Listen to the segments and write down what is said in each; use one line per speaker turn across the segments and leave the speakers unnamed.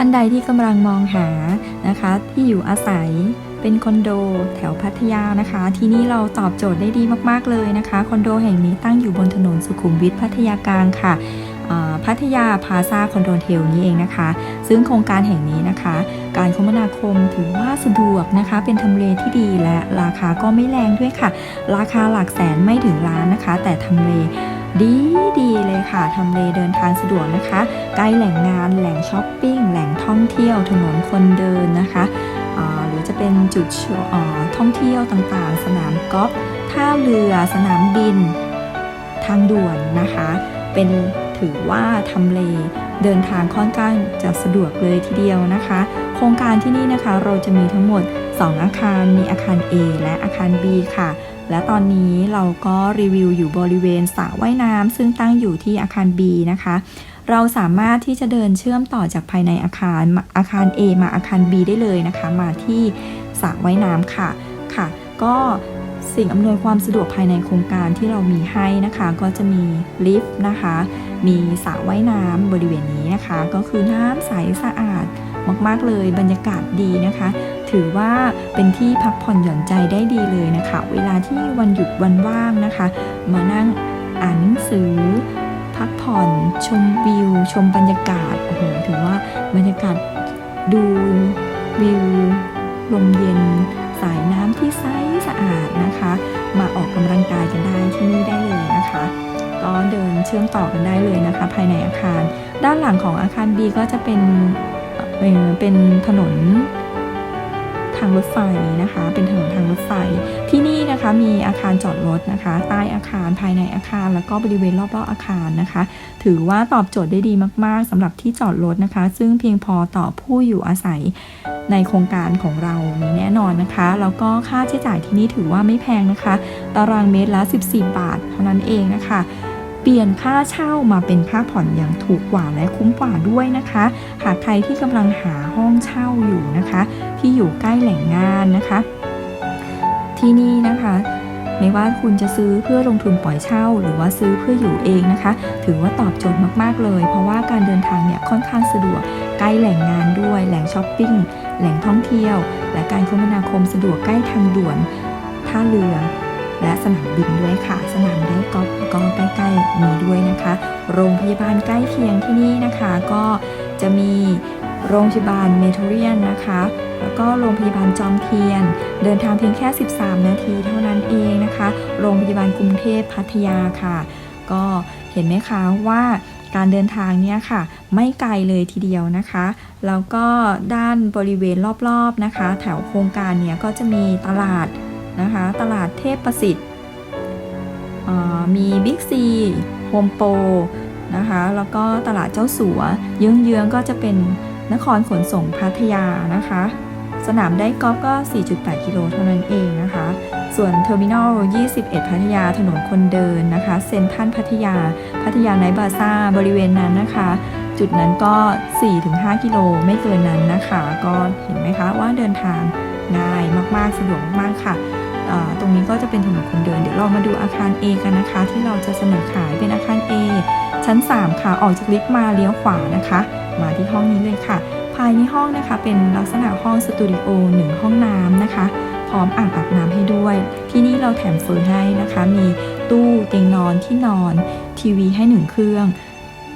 ท่านใดที่กำลังมองหานะคะ ที่อยู่อาศัยเป็นคอนโดแถวพัทยานะคะ ที่นี่เราตอบโจทย์ได้ดีมากๆเลยนะคะคอนโดแห่งนี้ตั้งอยู่บนถนนสุขุมวิทพัทยากลางค่ะพัทยาพาซาคอนโดเทลนี้เองนะคะ ซึ่งโครงการแห่งนี้นะคะ การคมนาคมถือว่าสะดวกนะคะ เป็นทำเลที่ดีและราคาก็ไม่แรงด้วยค่ะ ราคาหลักแสนไม่ถึงล้านนะคะ แต่ทำเล ดีดีเลยค่ะทำเลเดินทางสะดวกนะคะ ใกล้แหล่งงานแหล่งช้อปปิ้งแหล่งท่องเที่ยวถนนคนเดินนะคะหรือจะเป็นจุดท่องเที่ยวต่างๆ สนามกอล์ฟท่าเรือสนามบิน ทางด่วนนะคะ เป็นถือว่าทำเลเดินทางค่อนข้างจะสะดวกเลยทีเดียวนะคะ โครงการที่นี่นะคะเราจะมีทั้งหมด 2 อาคารมีอาคาร A และอาคาร B ค่ะ และตอนนี้เราก็รีวิวอยู่บริเวณสระว่ายน้ำซึ่งตั้งอยู่ที่อาคาร B นะคะ เราสามารถที่จะเดินเชื่อมต่อจากภายในอาคารอาคาร A มาอาคาร B ได้เลยนะคะ มาที่สระว่ายน้ำค่ะค่ะ ก็สิ่งอำนวยความสะดวกภายในโครงการที่เรามีให้นะคะ ก็จะมีลิฟต์นะคะ มีสระว่ายน้ำบริเวณนี้นะคะ ก็คือน้ำใสสะอาดมาก ๆ เลยบรรยากาศดีนะคะ ถือว่าเป็นที่พักผ่อนหย่อนใจได้ดีเลยนะคะ เวลาที่วันหยุดวันว่างนะคะ มานั่งอ่านหนังสือ พักผ่อนชมวิว ชมบรรยากาศโอ้โหถือว่าบรรยากาศดูวิวลมเย็น สายน้ำที่ใสสะอาดนะคะ มาออกกำลังกายกันได้ที่นี่ได้เลยนะคะ ก็เดินเชื่อมต่อกันได้เลยนะคะ ภายในอาคาร ด้านหลังของอาคาร B ก็จะเป็นเอ่อเป็นถนน ทางรถไฟนะคะ เป็นถนนทางรถไฟ ที่นี่นะคะมีอาคารจอดรถนะคะ ใต้อาคารภายในอาคาร แล้วก็บริเวณรอบๆอาคารนะคะ ถือว่าตอบโจทย์ได้ดีมากๆสำหรับที่จอดรถนะคะ ซึ่งเพียงพอต่อผู้อยู่อาศัยในโครงการของเรามีแน่นอนนะคะแล้วก็ค่าใช้จ่ายที่นี่ถือว่าไม่แพงนะคะ ตารางเมตรละ 14 บาท เท่านั้นเองนะคะ ปลี่ยนค่าเช่ามาเป็นค่าผ่อนอย่างถูกกว่าและคุ้มกว่าด้วยนะคะ หากใครที่กำลังหาห้องเช่าอยู่นะคะ ที่อยู่ใกล้แหล่งงานนะคะ ที่นี่นะคะไม่ว่าคุณจะซื้อเพื่อลงทุนปล่อยเช่า หรือว่าซื้อเพื่ออยู่เองนะคะ ถือว่าตอบโจทย์มากๆเลย เพราะว่าการเดินทางเนี่ยค่อนข้างสะดวกใกล้แหล่งงานด้วย แหล่งช้อปปิ้งแหล่งท่องเที่ยว และการคมนาคมสะดวกใกล้ทางด่วนท่าเรือ และสนามบินด้วยค่ะ สนามได้กอล์ฟก็ใกล้ๆมีด้วยนะคะ โรงพยาบาลใกล้เคียงที่นี่นะคะ ก็จะมีโรงพยาบาลเมโทเรียนนะคะแล้วก็โรงพยาบาลจอมเทียน เดินทางเพียงแค่ 13 นาทีเท่านั้นเองนะคะ โรงพยาบาลกรุงเทพพัทยาค่ะ ก็เห็นไหมคะว่าการเดินทางเนี่ยค่ะ ไม่ไกลเลยทีเดียวนะคะ แล้วก็ด้านบริเวณรอบๆนะคะ แถวโครงการเนี่ยก็จะมีตลาด นะคะ ตลาดเทพประสิทธิ์มีบิ๊กซีโฮมโปรนะคะ แล้วก็ตลาดเจ้าสัว เยื้องๆก็จะเป็นนครขนส่งพัทยานะคะ สนามได้กอล์ฟก็ 4.8 กิโลเท่านั้นเองนะคะ ส่วนเทอร์มินอล 21 พัทยาถนนคนเดินนะคะ เซ็นทรัลพัทยา พัทยาไนบาซ่า บริเวณนั้นนะคะ จุดนั้นก็ 4-5 กิโลไม่เกินนั้นนะคะ ก็เห็นไหมคะว่าเดินทางง่ายมากๆ สะดวกมากๆค่ะ ตรงนี้ก็จะเป็นถนนคนเดิน เดี๋ยวเรามาดูอาคาร A กันนะคะ ที่เราจะเสนอขายเป็นอาคาร A ชั้น 3 ค่ะ ออกจากลิฟต์มาเลี้ยวขวานะคะ มาที่ห้องนี้เลยค่ะ ภายในห้องนะคะ เป็นลักษณะห้องสตูดิโอหนึ่งห้องน้ำนะคะ พร้อมอ่างอาบน้ำให้ด้วย ที่นี่เราแถมเฟอร์ให้นะคะ มีตู้เตียงนอนที่นอน ทีวีให้หนึ่งเครื่อง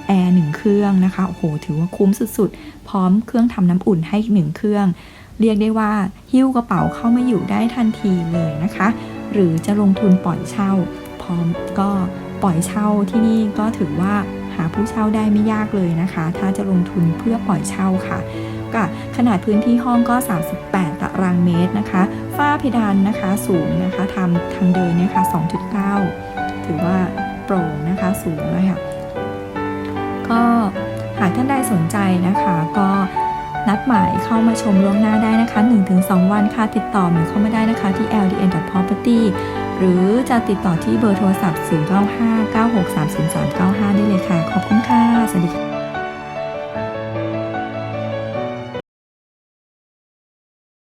แอร์หนึ่งเครื่องนะคะ โอ้โห ถือว่าคุ้มสุดๆ พร้อมเครื่องทำน้ำอุ่นให้หนึ่งเครื่อง เรียกได้ว่าหิ้วกระเป๋าเข้ามาอยู่ได้ทันทีเลยนะคะ หรือจะลงทุนปล่อยเช่า พร้อมก็ปล่อยเช่าที่นี่ก็ถือว่าหาผู้เช่าได้ไม่ยากเลยนะคะ ถ้าจะลงทุนเพื่อปล่อยเช่าค่ะก็ขนาดพื้นที่ห้องก็ 38 ตารางเมตรนะคะ ฝ้าเพดานนะคะสูงนะคะทำทางเดินเนี่ยค่ะ2.9 ถือว่าโปร่งนะคะสูงเลยค่ะ ก็หากท่านใดสนใจนะคะ ก็ นัดหมายเข้ามาชมล่วงหน้าได้นะคะ 1-2 วันค่ะติดต่อหมิวเข้ามาได้นะคะที่ ldn.property หรือจะติดต่อที่เบอร์โทรศัพท์ 0959630395 ได้เลยค่ะ ขอบคุณค่ะ สวัสดีค่ะ